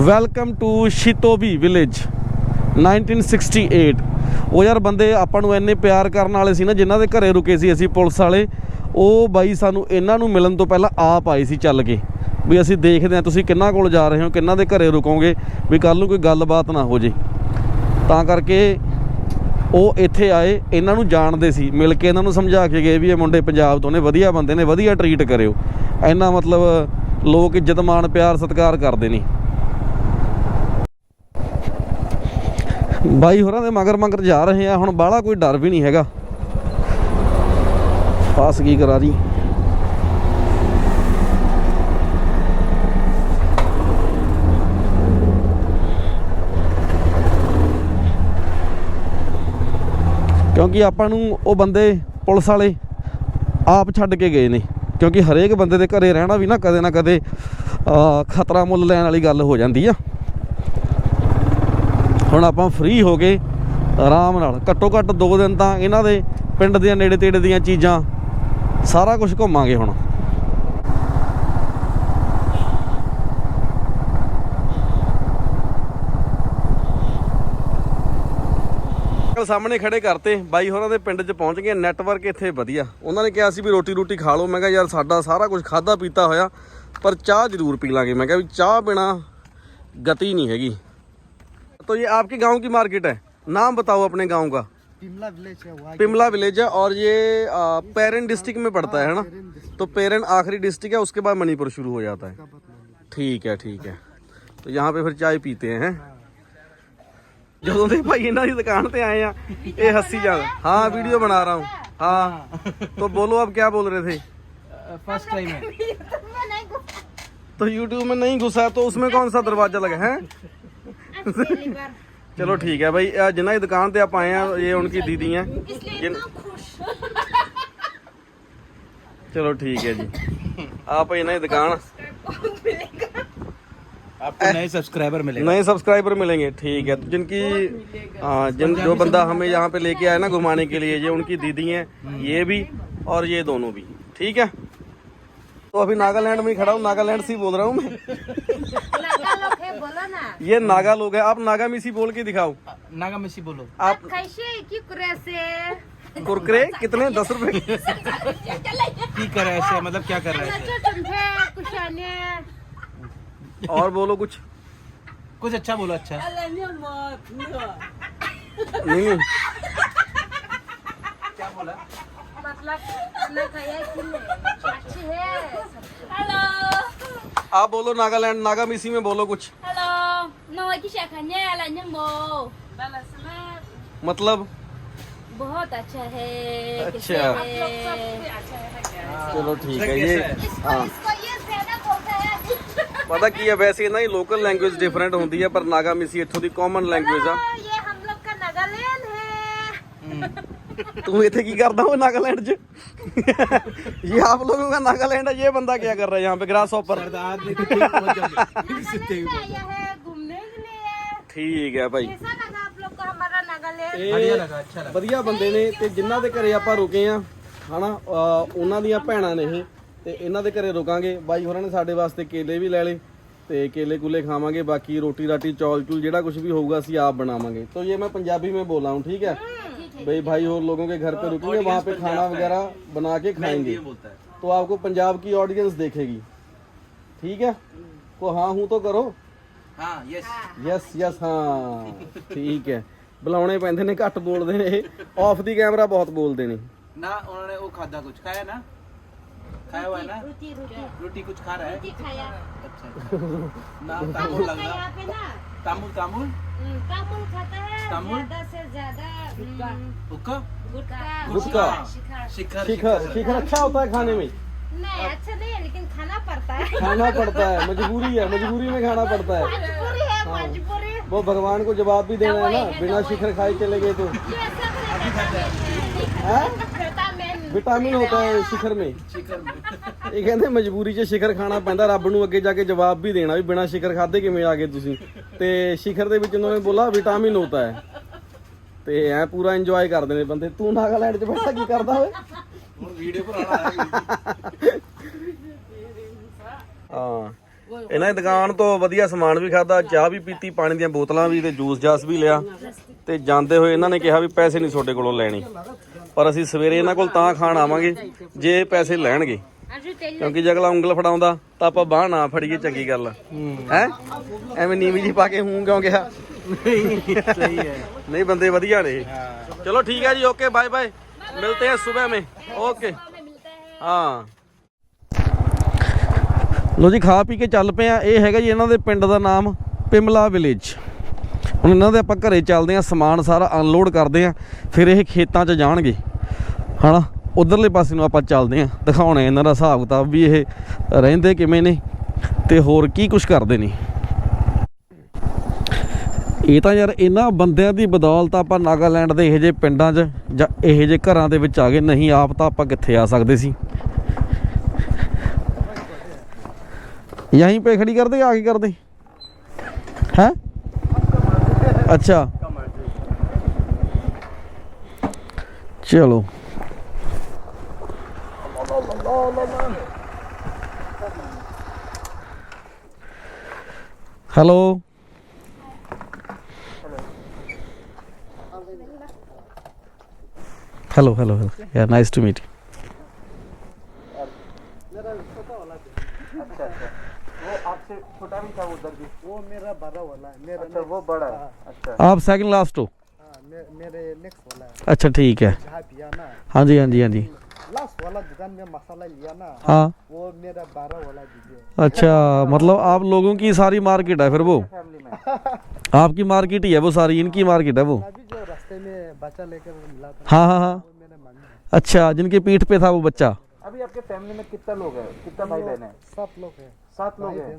ਵੈਲਕਮ ਟੂ ਸ਼ਿਤੋਬੀ ਵਿਲੇਜ 1968 ਉਹ ਯਾਰ ਬੰਦੇ ਆਪਾਂ ਨੂੰ ਇੰਨੇ ਪਿਆਰ ਕਰਨ ਵਾਲੇ ਸੀ ਨਾ, ਜਿਨ੍ਹਾਂ ਦੇ ਘਰੇ ਰੁਕੇ ਸੀ ਅਸੀਂ ਪੁਲਿਸ ਵਾਲੇ, ਉਹ ਬਾਈ ਸਾਨੂੰ ਇਹਨਾਂ ਨੂੰ ਮਿਲਣ ਤੋਂ ਪਹਿਲਾਂ ਆਪ ਆਏ ਸੀ ਚੱਲ ਕੇ। ਵੀ ਅਸੀਂ ਦੇਖਦੇ ਹਾਂ ਤੁਸੀਂ ਕਿੰਨਾ ਕੋਲ ਜਾ ਰਹੇ ਹੋ, ਕਿੰਨਾਂ ਦੇ ਘਰੇ ਰੁਕੋਗੇ, ਵੀ ਕੱਲ ਨੂੰ ਕੋਈ ਗੱਲਬਾਤ ਨਾ ਹੋ ਜੇ। ਤਾਂ ਕਰਕੇ ਉਹ ਇੱਥੇ ਆਏ, ਇਹਨਾਂ ਨੂੰ ਜਾਣਦੇ ਸੀ, ਮਿਲ ਕੇ ਇਹਨਾਂ ਨੂੰ ਸਮਝਾ ਕੇ ਗਏ ਵੀ ਇਹ ਮੁੰਡੇ ਪੰਜਾਬ ਤੋਂ ਨੇ, ਵਧੀਆ ਬੰਦੇ ਨੇ, ਵਧੀਆ ਟਰੀਟ ਕਰਿਓ। ਇੰਨਾ ਮਤਲਬ ਲੋਕ ਇੱਜ਼ਤ ਮਾਣ, ਪਿਆਰ, ਸਤਿਕਾਰ ਕਰਦੇ ਨੇ। ਬਾਈ ਹੋਰਾਂ ਦੇ ਮਗਰ ਮਗਰ ਜਾ ਰਹੇ ਆ, ਹੁਣ ਬਾਹਲਾ ਕੋਈ ਡਰ ਵੀ ਨਹੀਂ ਹੈਗਾ। ਪਾਸ ਕੀ ਕਰਾ ਜੀ? ਕਿਉਂਕਿ ਆਪਾਂ ਨੂੰ ਉਹ ਬੰਦੇ ਪੁਲਿਸ ਵਾਲੇ ਆਪ ਛੱਡ ਕੇ ਗਏ ਨੇ। ਕਿਉਂਕਿ ਹਰੇਕ ਬੰਦੇ ਦੇ ਘਰੇ ਰਹਿਣਾ ਵੀ ਨਾ ਕਦੇ ਨਾ ਕਦੇ ਖਤਰਾ ਮੁੱਲ ਲੈਣ ਵਾਲੀ ਗੱਲ ਹੋ ਜਾਂਦੀ ਆ। ਹੁਣ ਆਪਾਂ ਫ੍ਰੀ ਹੋ ਗਏ ਆਰਾਮ ਨਾਲ, ਘੱਟੋ ਘੱਟ 2 ਦਿਨ ਤਾਂ ਇਹਨਾਂ ਦੇ ਪਿੰਡ ਦੇ ਨੇੜੇ ਤੇੜੇ ਦੀਆਂ ਚੀਜ਼ਾਂ ਸਾਰਾ ਕੁਝ ਘੁੰਮਾਂਗੇ ਹੁਣ। ਕੱਲ ਸਾਹਮਣੇ ਖੜੇ ਕਰਤੇ, ਬਾਈ ਹੋਰਾਂ ਦੇ ਪਿੰਡ 'ਚ ਪਹੁੰਚ ਗਏ ਨੈਟਵਰਕ ਇੱਥੇ ਵਧੀਆ। ਉਹਨਾਂ ਨੇ ਕਿਹਾ ਸੀ ਵੀ ਰੋਟੀ ਰੋਟੀ ਖਾ ਲਓ, ਮੈਂ ਕਿਹਾ ਯਾਰ ਸਾਡਾ ਸਾਰਾ ਕੁਝ ਖਾਦਾ ਪੀਤਾ ਹੋਇਆ, ਪਰ ਚਾਹ ਜ਼ਰੂਰ ਪੀ ਲਾਂਗੇ। ਮੈਂ ਕਿਹਾ ਵੀ ਚਾਹ ਬਿਨਾ ਗਤੀ ਨਹੀਂ ਹੈਗੀ। तो ये आपके गांव की मार्केट है नाम बताओ अपने गांव का पिमला विलेज है वहाँ पिमला विलेज है और ये आ, पेरेंट डिस्ट्रिक्ट में पड़ता है ना तो पेरेंट आखिरी डिस्ट्रिक्ट है उसके बाद मणिपुर शुरू हो जाता है ठीक है ठीक है तो यहाँ पे फिर चाय पीते हैं ਜਦੋਂ ਦੇ ਭਾਈ ਇਹਨਾਂ ਦੀ ਦੁਕਾਨ ਤੇ ਆਏ ਆ ਇਹ ਹੱਸੀ ਜਾ ਹਾਂ ਵੀਡੀਓ ਬਣਾ ਰਹਾ ਹੂੰ हाँ तो बोलो अब क्या बोल रहे थे फर्स्ट टाइम है तो YouTube में नहीं घुसा तो उसमें कौन सा दरवाजा लगा है चलो ठीक है भाई जिन्ना की दुकान पे आप आए हैं ये उनकी दीदी हैं। जिन... चलो ठीक है जी। आप इन्हें दुकान आपको नए सब्सक्राइबर मिलेंगे। नए सब्सक्राइबर मिलेंगे ठीक है। तो जिनकी हाँ जिन जो बंदा हमें यहाँ पे लेके आया ना घुमाने के लिए ये उनकी दीदी हैं ये भी और ये दोनों भी ठीक है? तो अभी नागालैंड में ही खड़ा हूँ नागालैंड से ही बोल रहा हूँ मैं। ये नागा लोग हैं। आप नागा मिसी बोल के दिखाओ। नागा मिसी बोलो। आप कैसे? की से कुरकुरे? कितने? दस रुपए? की कर रहे ऐसे? मतलब क्या कर रहे हैं और बोलो कुछ। कुछ अच्छा बोलो अच्छा। नहीं मतलब खाना खाया कि नहीं? है। हेलो आप बोलो नागालैंड नागा मिसी में बोलो कुछ हेलो नवा की शाखाने là nhân mồ मतलब बहुत अच्छा है अच्छा। कैसे है? चलो ठीक है ये हाँ इसको ये ज्यादा बोलता है ਪਤਾ ਕੀ ਹੈ ਵੈਸੇ ਇਹਨਾਂ ਦੀ ਲੋਕਲ ਲੈਂਗੁਏਜ ਡਿਫਰੈਂਟ ਹੁੰਦੀ ਹੈ ਪਰ ਨਾਗਾ ਮਿਸੀ ਇੱਥੋਂ ਦੀ ਕਾਮਨ ਲੈਂਗੁਏਜ ਆ तो ये हम लोग का नागालैंड है ਤੂੰ ਇੱਥੇ ਕੀ ਕਰਦਾ ਹੋ ਨਾਗਾਲੈਂਡ 'ਚ? ਇਹ ਆਪ ਲੋਗੋਂ ਦਾ ਨਾਗਾਲैंड है ये बंदा क्या कर रहा है यहाँ पे ग्रास ऊपर सरदार ने कितनी ਵਧੀਆ ਬੰਦੇ ਨੇ ਤੇ ਜਿਨ੍ਹਾਂ ਦੇ ਘਰੇ ਆਪਾਂ ਰੁਕੇ ਆ ਹਨਾ ਉਹਨਾਂ ਦੀਆਂ ਭੈਣਾਂ ਨੇ ਤੇ ਇਹਨਾਂ ਦੇ ਘਰੇ ਰੁਕਾਂਗੇ। ਬਾਈ ਹੋਰਾਂ ਨੇ ਸਾਡੇ ਵਾਸਤੇ ਕੇਲੇ ਵੀ ਲੈ ਲਏ। ਤੇ ਕੇਲੇ ਕੁਲੇ ਖਾਵਾਂਗੇ ਬਾਕੀ ਰੋਟੀ ਰਾਟੀ ਚੌਲ ਚੂਲ ਜਿਹੜਾ ਕੁਝ भी होगा ਅਸੀਂ ਆਪ बनावांगे तो ये मैं पंजाबी में बोला हूँ ठीक है भाई भाई और लोगों के घर पे रुकेंगे वहाँ पे खाना वगैरह बना के खाएंगे बोलता है तो आपको पंजाब की ऑडियंस देखेगी ठीक है को हाँ हूँ तो करो हाँ यस ਯੈਸ ਯੈਸ ਹਾਂ ਠੀਕ ਹੈ ਬੁਲਾਉਣੇ ਪੈਂਦੇ ਨੇ ਘੱਟ ਬੋਲਦੇ ਨੇ ਇਹ ਆਫ ਦੀ ਕੈਮਰਾ ਬਹੁਤ ਬੋਲਦੇ ਨੇ ना उन्होंने वो खादा कुछ खाया ना खाया हुआ है ना? रोटी रोटी रोटी। कुछ खा रहा है? रोटी खाया। अच्छा। ना तामुल लग रहा। पे ना। तामुल तामुल हम्म, तामुल खाता है। तामुल? ज़्यादा से ज़्यादा हम्म, हुक्का गुटखा। गुटखा। शिखर शिखर। शिखर शिखर अच्छा होता है खाने में। नहीं अच्छा नहीं है लेकिन खाना पड़ता है। खाना पड़ता है मजबूरी है मजबूरी में खाना पड़ता है। मजबूरी है मजबूरी। वो भगवान को जवाब भी देना है ना बिना शिखर खाए चले गए तो। ਵਿਟਾਮਿਨ ਹੁੰਦਾ ਹੈ शिखर में शिखर में ਇਹ ਕਹਿੰਦੇ ਮਜਬੂਰੀ 'ਚ ਸ਼ਿਖਰ ਖਾਣਾ ਪੈਂਦਾ ਰੱਬ ਨੂੰ ਅੱਗੇ ਜਾ ਕੇ ਜਵਾਬ ਵੀ ਦੇਣਾ ਵੀ ਬਿਨਾ ਸ਼ਿਖਰ ਖਾਦੇ ਕਿਵੇਂ ਆ ਗਏ ਤੁਸੀਂ ਤੇ ਸ਼ਿਖਰ ਦੇ ਵਿੱਚ ਉਹਨਾਂ ਨੇ ਬੋਲਾ ਵਿਟਾਮਿਨ ਹੁੰਦਾ ਹੈ ਤੇ ਐ ਪੂਰਾ ਇੰਜੋਏ ਕਰਦੇ ਨੇ ਬੰਦੇ ਤੂੰ ਨਾਗਾਲੈਂਡ 'ਚ ਬੈਠਾ ਕੀ ਕਰਦਾ ਓਏ ਹੁਣ ਵੀਡੀਓ ਬਣਾਉਣਾ ਹੈ ਹਾਂ ਇਹਨਾਂ ਦੀ ਦੁਕਾਨ ਤੋਂ ਵਧੀਆ ਸਮਾਨ ਵੀ ਖਾਦਾ ਚਾਹ ਵੀ ਪੀਤੀ ਪਾਣੀ ਦੀਆਂ ਬੋਤਲਾਂ ਵੀ ਤੇ ਜੂਸ ਜਾਸ ਵੀ ਲਿਆ ਤੇ ਜਾਂਦੇ ਹੋਏ ਇਹਨਾਂ ਨੇ ਕਿਹਾ ਵੀ ਪੈਸੇ ਨਹੀਂ ਤੁਹਾਡੇ ਕੋਲੋਂ ਲੈਣੇ। ਪਰ ਅਸੀਂ ਸਵੇਰੇ ਇਹਨਾਂ ਕੋਲ ਤਾਂ ਖਾਣ ਆਵਾਂਗੇ, ਜੇ ਪੈਸੇ ਲੈਣਗੇ। ਕਿਉਂਕਿ ਜਗਲਾ ਉਂਗਲ ਫੜਾਉਂਦਾ, ਤਾਂ ਆਪਾਂ ਬਾਹ ਨਾ ਫੜੀਏ, ਚੰਗੀ ਗੱਲ ਹੈ? ਐਵੇਂ ਨੀਵੀਂ ਜੀ ਪਾ ਕੇ ਹੂੰ ਕਿਉਂ ਕਿਹਾ? ਨਹੀਂ, ਬੰਦੇ ਵਧੀਆ ਨੇ। ਚਲੋ ਠੀਕ ਹੈ ਜੀ, ਓਕੇ, ਬਾਏ ਬਾਏ। ਮਿਲਤੇ ਆ ਸਵੇਰ ਮੇ। ਓਕੇ। ਹਾਂ। ਲੋ ਜੀ, ਖਾ ਪੀ ਕੇ ਚੱਲ ਪਏ ਆ। ਇਹ ਹੈਗਾ ਜੀ ਇਹਨਾਂ ਦੇ ਪਿੰਡ ਦਾ ਨਾਮ, ਪਿਮਲਾ ਵਿਲੇਜ। ਹੁਣ ਇਹਨਾਂ ਦੇ ਆਪਾਂ ਘਰੇ ਚੱਲਦੇ ਆ ਸਮਾਨ ਸਾਰਾ ਅਨਲੋਡ ਕਰਦੇ ਆ ਫਿਰ ਇਹ ਖੇਤਾਂ 'ਚ ਜਾਣਗੇ। ਹਨਾ? ਉਧਰਲੇ ਪਾਸੇ ਨੂੰ ਆਪਾਂ ਚੱਲਦੇ ਆ ਦਿਖਾਉਣੇ ਇਹਨਾਂ ਦਾ ਹਿਸਾਬ ਕਿਤਾਬ ਵੀ ਇਹ ਰਹਿੰਦੇ ਕਿਵੇਂ ਨੇ ਤੇ ਹੋਰ ਕੀ ਕੁਝ ਕਰਦੇ ਨੇ। ਇਹ ਤਾਂ ਯਾਰ ਇਹਨਾਂ ਬੰਦਿਆਂ ਦੀ ਬਦੌਲਤ ਆਪਾਂ ਨਾਗਾਲੈਂਡ ਦੇ ਇਹੋ ਜਿਹੇ ਪਿੰਡਾਂ 'ਚ ਜਾਂ ਇਹੋ ਜਿਹੇ ਘਰਾਂ ਦੇ ਵਿੱਚ ਆ ਗਏ, ਨਹੀਂ ਆਪ ਤਾਂ ਆਪਾਂ ਕਿੱਥੇ ਆ ਸਕਦੇ ਸੀ। ਯਹੀਂ ਪੇ ਖੜੀ ਕਰਦੇ, ਆ ਕੀ ਕਰਦੇ? ਹੈ? अच्छा चलो हेलो हेलो हेलो हेलो यार नाइस टू मीट वो छोटा भी था उधर भी? वो मेरा बड़ा वाला है मेरा अच्छा वो बड़ा है। अच्छा। आप सेकंड लास्ट हो? हाँ मे, मेरे नेक्स्ट वाला है। अच्छा ठीक है। हाँ। जी हाँ जी हाँ जी। लास्ट वाला दुकान में मसाला लिया ना हाँ। वो मेरा बारह वाला दीजिए अच्छा मतलब आप लोगों की सारी मार्केट है फिर वो? आपकी मार्केट ही है वो सारी इनकी मार्केट है वो? जो रास्ते में बच्चा लेकर मिला था हाँ हाँ हाँ। अच्छा जिनके पीठ पे था वो बच्चा? अभी आपके फैमिली में कितना लोग हैं? कितना भाई बहन है? सात लोग हैं। 7 ਲੋਕ ਹੈ।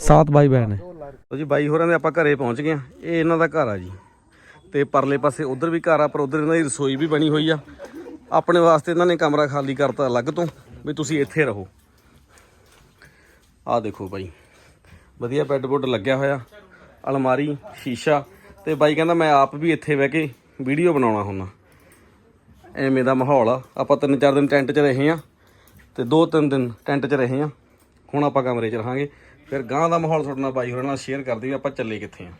7 ਬਾਈ ਬਹਿਣ ਹੈ ਜੀ ਬਾਈ ਹੋਰਾਂ ਦੇ ਆਪਾਂ ਘਰੇ ਪਹੁੰਚ ਗਏ ਆ ਇਹ ਇਹਨਾਂ ਦਾ ਘਰ ਆ ਜੀ। ਤੇ ਪਰਲੇ ਪਾਸੇ ਉਧਰ ਵੀ ਘਰ ਆ ਪਰ ਉਧਰ ਇਹਨਾਂ ਦੀ ਰਸੋਈ ਵੀ ਬਣੀ ਹੋਈ ਆ। ਆਪਣੇ ਵਾਸਤੇ ਇਹਨਾਂ ਨੇ ਕਮਰਾ ਖਾਲੀ ਕਰਤਾ ਅਲੱਗ ਤੋਂ ਵੀ ਤੁਸੀਂ ਇੱਥੇ ਰਹੋ। ਆ ਦੇਖੋ ਬਾਈ। ਵਧੀਆ ਬੈੱਡ ਬੋਰਡ ਲੱਗਿਆ ਹੋਇਆ ਅਲਮਾਰੀ ਸ਼ੀਸ਼ਾ। ਤੇ ਬਾਈ ਕਹਿੰਦਾ ਮੈਂ ਆਪ ਵੀ ਇੱਥੇ ਬਹਿ ਕੇ ਵੀਡੀਓ ਬਣਾਉਣਾ ਹੁੰਦਾ। ਐਵੇਂ ਦਾ ਮਾਹੌਲ ਆ। ਆਪਾਂ ਤਿੰਨ ਚਾਰ ਦਿਨ ਟੈਂਟ 'ਚ ਰਹੇ ਆ ਤੇ ਦੋ ਤਿੰਨ ਦਿਨ ਟੈਂਟ 'ਚ ਰਹੇ ਆ ਹੁਣ ਆਪਾਂ ਕਮਰੇ 'ਚ ਰਹਾਂਗੇ। ਫਿਰ ਗਾਂ ਦਾ ਮਾਹੌਲ ਤੁਹਾਡੇ ਨਾਲ ਬਾਈ ਹੋਰਾਂ ਨਾਲ ਸ਼ੇਅਰ ਕਰਦੇ ਵੀ ਆਪਾਂ ਚੱਲੇ ਕਿੱਥੇ ਆ।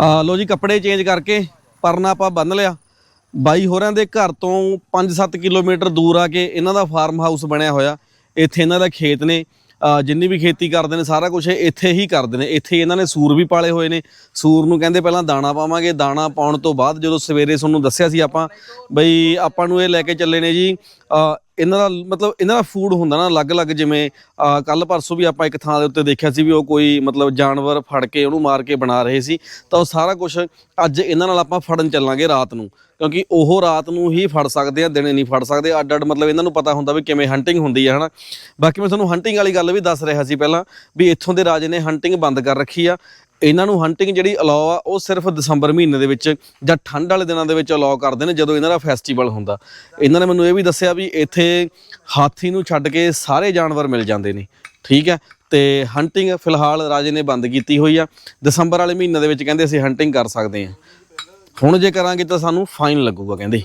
ਆ ਲੋ ਜੀ, ਕੱਪੜੇ ਚੇਂਜ ਕਰਕੇ ਪਰਨਾ ਆਪਾਂ ਬੰਨ ਲਿਆ। ਬਾਈ ਹੋਰਾਂ ਦੇ ਘਰ ਤੋਂ 5-7 ਕਿਲੋਮੀਟਰ ਦੂਰ ਆ ਕੇ ਇਹਨਾਂ ਦਾ ਫਾਰਮ ਹਾਊਸ ਬਣਿਆ ਹੋਇਆ। ਇੱਥੇ ਇਹਨਾਂ ਦਾ ਖੇਤ ਨੇ। ਜਿੰਨੀ ਵੀ ਖੇਤੀ ਕਰਦੇ ਨੇ, ਸਾਰਾ ਕੁਝ ਇੱਥੇ ਹੀ ਕਰਦੇ ਨੇ। ਇੱਥੇ ਇਹਨਾਂ ਨੇ ਸੂਰ ਵੀ ਪਾਲੇ ਹੋਏ ਨੇ। ਸੂਰ ਨੂੰ ਕਹਿੰਦੇ ਪਹਿਲਾਂ ਦਾਣਾ ਪਾਵਾਂਗੇ। ਦਾਣਾ ਪਾਉਣ ਤੋਂ ਬਾਅਦ ਜਦੋਂ ਸਵੇਰੇ ਤੁਹਾਨੂੰ ਦੱਸਿਆ ਸੀ ਆਪਾਂ, ਬਈ ਆਪਾਂ ਨੂੰ ਇਹ ਲੈ ਕੇ ਚੱਲੇ ਨੇ ਜੀ। ਇਹਨਾਂ ਦਾ ਮਤਲਬ ਇਹਨਾਂ ਦਾ ਫੂਡ ਹੁੰਦਾ ਨਾ ਅਲੱਗ-ਅਲੱਗ, ਜਿਵੇਂ ਕੱਲ ਪਰਸੋਂ ਵੀ ਆਪਾਂ ਇੱਕ ਥਾਂ ਦੇ ਉੱਤੇ ਦੇਖਿਆ ਸੀ ਵੀ ਉਹ ਕੋਈ ਮਤਲਬ ਜਾਨਵਰ ਫੜ ਕੇ ਉਹਨੂੰ ਮਾਰ ਕੇ ਬਣਾ ਰਹੇ ਸੀ। ਤਾਂ ਉਹ ਸਾਰਾ ਕੁਝ ਅੱਜ ਇਹਨਾਂ ਨਾਲ ਆਪਾਂ ਫੜਨ ਚੱਲਾਂਗੇ ਰਾਤ ਨੂੰ, ਕਿਉਂਕਿ ਉਹ ਰਾਤ ਨੂੰ ਹੀ ਫੜ ਸਕਦੇ ਆ, ਦਿਨੇ ਨਹੀਂ ਫੜ ਸਕਦੇ। ਅੱਡ ਅੱਡ ਮਤਲਬ ਇਹਨਾਂ ਨੂੰ ਪਤਾ ਹੁੰਦਾ ਵੀ ਕਿਵੇਂ ਹੰਟਿੰਗ ਹੁੰਦੀ ਹੈ ਹਨਾ। ਬਾਕੀ ਮੈਂ ਤੁਹਾਨੂੰ ਹੰਟਿੰਗ ਵਾਲੀ ਗੱਲ ਵੀ ਦੱਸ ਰਿਹਾ ਸੀ ਪਹਿਲਾਂ, ਵੀ ਇੱਥੋਂ ਦੇ ਰਾਜੇ ਨੇ ਹੰਟਿੰਗ ਬੰਦ ਕਰ ਰੱਖੀ ਆ। ਇਹਨਾਂ ਨੂੰ ਹੰਟਿੰਗ ਜਿਹੜੀ ਅਲਾਉ ਆ, ਉਹ ਸਿਰਫ ਦਸੰਬਰ ਮਹੀਨੇ ਦੇ ਵਿੱਚ ਜਾਂ ਠੰਡ ਵਾਲੇ ਦਿਨਾਂ ਦੇ ਵਿੱਚ ਅਲਾਉ ਕਰਦੇ ਨੇ, ਜਦੋਂ ਇਹਨਾਂ ਦਾ ਫੈਸਟੀਵਲ ਹੁੰਦਾ। ਇਹਨਾਂ ਨੇ ਮੈਨੂੰ ਇਹ ਵੀ ਦੱਸਿਆ ਵੀ ਇੱਥੇ ਹਾਥੀ ਨੂੰ ਛੱਡ ਕੇ ਸਾਰੇ ਜਾਨਵਰ ਮਿਲ ਜਾਂਦੇ ਨੇ, ਠੀਕ ਹੈ? ਤੇ ਹੰਟਿੰਗ ਫਿਲਹਾਲ ਰਾਜੇ ਨੇ ਬੰਦ ਕੀਤੀ ਹੋਈ ਆ। ਦਸੰਬਰ ਵਾਲੇ ਮਹੀਨੇ ਦੇ ਵਿੱਚ ਕਹਿੰਦੇ ਅਸੀਂ ਹੰਟਿੰਗ ਕਰ ਸਕਦੇ ਹਾਂ। ਹੁਣ ਜੇ ਕਰਾਂਗੇ ਤਾਂ ਸਾਨੂੰ ਫਾਈਨ ਲੱਗੂਗਾ, ਕਹਿੰਦੇ।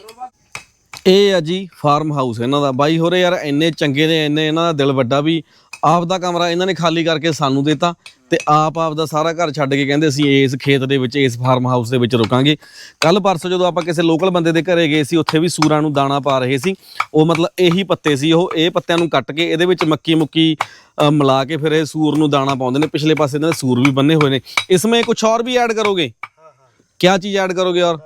ਇਹ ਆ ਜੀ ਫਾਰਮ ਹਾਊਸ ਇਹਨਾਂ ਦਾ। ਬਾਈ ਹੋਰੇ ਯਾਰ ਇੰਨੇ ਚੰਗੇ ਨੇ, ਇੰਨੇ ਇਹਨਾਂ ਦਾ ਦਿਲ ਵੱਡਾ ਵੀ। ਆਪ ਦਾ ਕਮਰਾ ਇਹਨਾਂ ਨੇ ਖਾਲੀ ਕਰਕੇ ਸਾਨੂੰ ਦਿੱਤਾ। ਤੇ ਆਪ ਆਪ ਦਾ ਸਾਰਾ ਘਰ ਛੱਡ ਕੇ ਕਹਿੰਦੇ ਅਸੀਂ ਇਸ ਖੇਤ ਦੇ ਵਿੱਚ ਇਸ ਫਾਰਮ ਹਾਊਸ ਦੇ ਵਿੱਚ ਰੁਕਾਂਗੇ ਕੱਲ ਪਰਸੋਂ ਜਦੋਂ ਆਪਾਂ ਕਿਸੇ ਲੋਕਲ ਬੰਦੇ ਦੇ ਘਰੇ ਗਏ ਸੀ ਉੱਥੇ ਵੀ ਸੂਰਾਂ ਨੂੰ ਦਾਣਾ ਪਾ ਰਹੇ ਸੀ ਉਹ ਮਤਲਬ ਇਹੀ ਪੱਤੇ ਸੀ ਉਹ ਇਹ ਪੱਤਿਆਂ ਨੂੰ ਕੱਟ ਕੇ ਇਹਦੇ ਵਿੱਚ ਮੱਕੀ ਮੁੱਕੀ ਅ, ਮਿਲਾ ਕੇ ਫਿਰ ਇਹ ਸੂਰ ਨੂੰ ਦਾਣਾ ਪਾਉਂਦੇ ਨੇ ਪਿਛਲੇ ਪਾਸੇ ਇਹਨਾਂ ਦੇ ਸੂਰ ਵੀ ਬੰਨੇ ਹੋਏ ਨੇ इसमें कुछ और भी ऐड करोगे क्या चीज ऐड करोगे और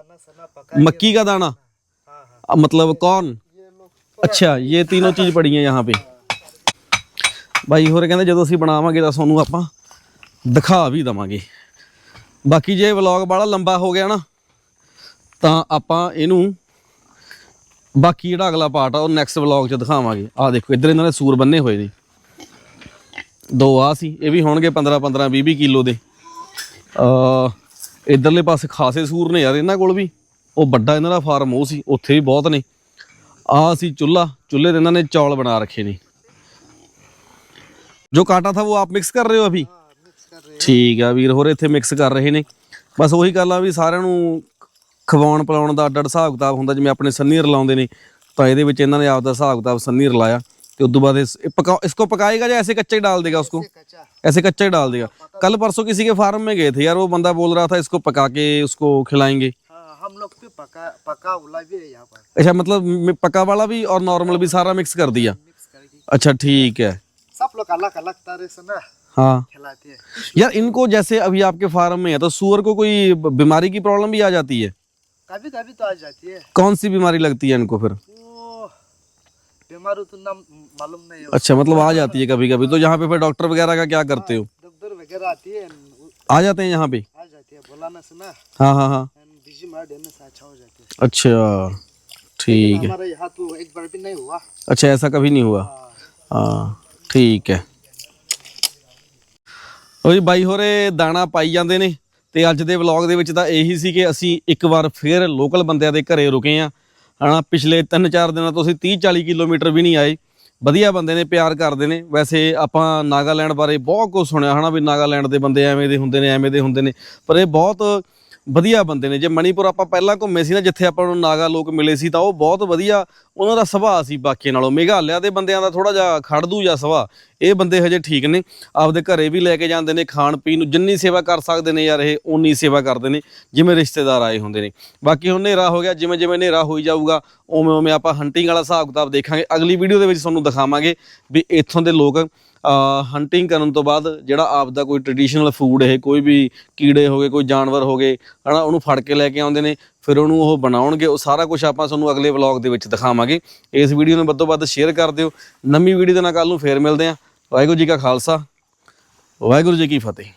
मक्की का दाना अ, मतलब कौन अच्छा ये तीनों चीज पड़ी हैं यहाँ पे ਬਾਈ ਹੋਰ ਕਹਿੰਦੇ ਜਦੋਂ ਅਸੀਂ ਬਣਾਵਾਂਗੇ ਤਾਂ ਤੁਹਾਨੂੰ ਆਪਾਂ ਦਿਖਾ ਵੀ ਦਵਾਂਗੇ। ਬਾਕੀ ਜੇ ਵਲੌਗ ਬੜਾ ਲੰਬਾ ਹੋ ਗਿਆ ਨਾ, ਤਾਂ ਆਪਾਂ ਇਹਨੂੰ ਬਾਕੀ ਜਿਹੜਾ ਅਗਲਾ ਪਾਰਟ ਆ, ਉਹ ਨੈਕਸਟ ਵਲੌਗ 'ਚ ਦਿਖਾਵਾਂਗੇ। ਆਹ ਦੇਖੋ, ਇੱਧਰ ਇਹਨਾਂ ਦੇ ਸੂਰ ਬੰਨੇ ਹੋਏ ਨੇ। ਦੋ ਆ ਸੀ, ਇਹ ਵੀ ਹੋਣਗੇ 15 15 20 20 ਕਿਲੋ ਦੇ। ਅ ਇਧਰਲੇ ਪਾਸੇ ਖਾਸੇ ਸੂਰ ਨੇ ਯਾਰ ਇਹਨਾਂ ਕੋਲ ਵੀ। ਉਹ ਵੱਡਾ ਇਹਨਾਂ ਦਾ ਫਾਰਮ, ਉਹ ਸੀ, ਉੱਥੇ ਵੀ ਬਹੁਤ ਨੇ। ਆ ਸੀ ਚੁੱਲਾ ਚੁੱਲ੍ਹੇ ਤੇ ਇਹਨਾਂ ਨੇ ਚੌਲ ਬਣਾ ਰੱਖੇ ਨੇ। ਜੋ ਕਾਟਾ ਥਾ, ਉਹ ਆਪ ਮਿਕਸ ਕਰ ਰਹੇ ਹੋ ਅਭੀ? ਠੀਕ ਆ ਵੀਰ ਹੋਰ ਇੱਥੇ ਮਿਕਸ ਕਰ ਰਹੇ ਨੇ ਬਸ ਉਹੀ ਗੱਲ ਆ ਵੀ ਸਾਰਿਆਂ ਨੂੰ ਖਵਾਉਣ ਪਿਲਾਉਣ ਦਾ ਅੱਡ ਅੱਡ ਹਿਸਾਬ ਕਿਤਾਬ ਹੁੰਦਾ ਜਿਵੇਂ ਆਪਣੇ ਸੰਨੀ ਰਲਾਉਂਦੇ ਨੇ ਤਾਂ ਇਹਦੇ ਵਿੱਚ ਇਹਨਾਂ ਨੇ ਆਪ ਦਾ ਹਿਸਾਬ ਕਿਤਾਬ ਸੰਨੀ ਰਲਾਇਆ ਤੇ ਉਦੋਂ बाद इस पका इसको पकाएगा या ऐसे कच्चे ही डाल देगा उसको ऐसे कच्चा ही डाल देगा कल परसों किसी के फार्म में गए थे यार वो बंदा बोल रहा था इसको पका के उसको खिलाएंगे हाँ, हम लोग भी पका पका उला भी है यहाँ पर अच्छा मतलब म- पका वाला भी और नॉर्मल भी सारा मिक्स कर दिया मिक्स करके अच्छा ठीक है सब लोग अलग अलग तरह से ना हाँ। यार इनको जैसे अभी आपके फार्म में है तो सुअर को कोई बीमारी की प्रॉब्लम भी आ जाती है? कभी कभी तो आ जाती है। कौन सी बीमारी लगती है इनको फिर? बीमार मालूम नहीं अच्छा मतलब आ जाती है कभी कभी तो यहाँ पे फिर डॉक्टर वगैरह का क्या हाँ, करते हो? डॉक्टर वगैरह आती है। आ जाते हैं यहाँ पे? आ जाती है सुना। हाँ हाँ हाँ। अच्छा, अच्छा ठीक है। हमारे यहाँ तो एक बार भी नहीं हुआ। अच्छा ऐसा कभी नहीं हुआ? हाँ, हाँ ठीक है। ਉਹ ਜੀ, ਬਾਈ ਹੋਰੇ ਦਾਣਾ ਪਾਈ ਜਾਂਦੇ ਨੇ ਤੇ ਅੱਜ ਦੇ ਵਲੌਗ ਦੇ ਵਿੱਚ ਤਾਂ ਇਹੀ ਸੀ ਕਿ ਅਸੀਂ ਇੱਕ ਵਾਰ ਫੇਰ ਲੋਕਲ ਬੰਦਿਆਂ ਦੇ ਘਰੇ ਰੁਕੇ ਆ ਹਨਾ ਪਿਛਲੇ 3-4 ਦਿਨਾਂ ਤੋਂ ਅਸੀਂ 30-40 ਕਿਲੋਮੀਟਰ ਵੀ ਨਹੀਂ ਆਏ। ਵਧੀਆ ਬੰਦੇ ਨੇ, ਪਿਆਰ ਕਰਦੇ ਨੇ। ਵੈਸੇ ਆਪਾਂ ਨਾਗਾਲੈਂਡ ਬਾਰੇ ਬਹੁਤ ਕੁਝ ਸੁਣਿਆ ਹਨਾ ਵੀ ਨਾਗਾਲੈਂਡ ਦੇ ਬੰਦੇ ਐਵੇਂ ਦੇ ਹੁੰਦੇ ਨੇ, ਐਵੇਂ ਦੇ ਹੁੰਦੇ ਨੇ। ਪਰ ਇਹ ਬਹੁਤ ਵਧੀਆ ਬੰਦੇ ਨੇ। ਜੇ ਮਣੀਪੁਰ ਆਪਾਂ ਪਹਿਲਾਂ ਘੁੰਮੇ ਸੀ ਨਾ, ਜਿੱਥੇ ਆਪਾਂ ਨੂੰ ਨਾਗਾ ਲੋਕ ਮਿਲੇ ਸੀ, ਤਾਂ ਉਹ ਬਹੁਤ ਵਧੀਆ ਉਹਨਾਂ ਦਾ ਸੁਭਾਅ ਸੀ ਬਾਕੀਆਂ ਨਾਲੋਂ। ਮੇਘਾਲਿਆ ਦੇ ਬੰਦਿਆਂ ਦਾ ਥੋੜਾ ਜਿਹਾ ਖੜਦੂ ਜਾਂ ਸੁਭਾਅ। ਇਹ ਬੰਦੇ ਹਜੇ ਠੀਕ ਨੇ। ਆਪਦੇ ਘਰੇ ਵੀ ਲੈ ਕੇ ਜਾਂਦੇ ਨੇ, ਖਾਣ ਪੀਣ ਨੂੰ ਜਿੰਨੀ ਸੇਵਾ ਕਰ ਸਕਦੇ ਨੇ ਯਾਰ, ਇਹ ਉਨੀ ਸੇਵਾ ਕਰਦੇ ਨੇ, ਜਿਵੇਂ ਰਿਸ਼ਤੇਦਾਰ ਆਏ ਹੁੰਦੇ ਨੇ। ਬਾਕੀ ਹੁਣ ਹਨੇਰਾ ਹੋ ਗਿਆ, ਜਿਵੇਂ ਜਿਵੇਂ ਹਨੇਰਾ ਹੋਈ ਜਾਊਗਾ, ਉਵੇਂ ਉਵੇਂ ਆਪਾਂ ਹੰਟਿੰਗ ਵਾਲਾ ਹਿਸਾਬ ਕਿਤਾਬ ਦੇਖਾਂਗੇ। ਅਗਲੀ ਵੀਡੀਓ ਦੇ ਵਿੱਚ ਤੁਹਾਨੂੰ ਦਿਖਾਵਾਂਗੇ ਵੀ ਇੱਥੋਂ ਦੇ ਲੋਕ ਹੰਟਿੰਗ ਕਰਨ ਤੋਂ ਬਾਅਦ ਜਿਹੜਾ ਆਪ ਦਾ ਕੋਈ ਟ੍ਰੈਡੀਸ਼ਨਲ ਫੂਡ ਇਹ, ਕੋਈ ਵੀ ਕੀੜੇ ਹੋਗੇ ਕੋਈ ਜਾਨਵਰ ਹੋਗੇ ਹਨਾ, ਉਹਨੂੰ ਫੜ ਕੇ ਲੈ ਕੇ ਆਉਂਦੇ ਨੇ, ਫਿਰ ਉਹਨੂੰ ਉਹ ਬਣਾਉਣਗੇ, ਉਹ ਸਾਰਾ ਕੁਝ ਆਪਾਂ ਤੁਹਾਨੂੰ ਅਗਲੇ ਵਲੌਗ ਦੇ ਵਿੱਚ ਦਿਖਾਵਾਂਗੇ। ਇਸ ਵੀਡੀਓ ਨੂੰ ਵੱਧ ਤੋਂ ਵੱਧ ਸ਼ੇਅਰ ਕਰ ਦਿਓ। ਨਵੀਂ ਵੀਡੀਓ ਦੇ ਨਾਲ ਕੱਲ ਨੂੰ ਫੇਰ ਮਿਲਦੇ ਹਾਂ। ਵਾਹਿਗੁਰੂ ਜੀ ਕਾ ਖਾਲਸਾ, ਵਾਹਿਗੁਰੂ ਜੀ ਕੀ ਫਤਿਹ।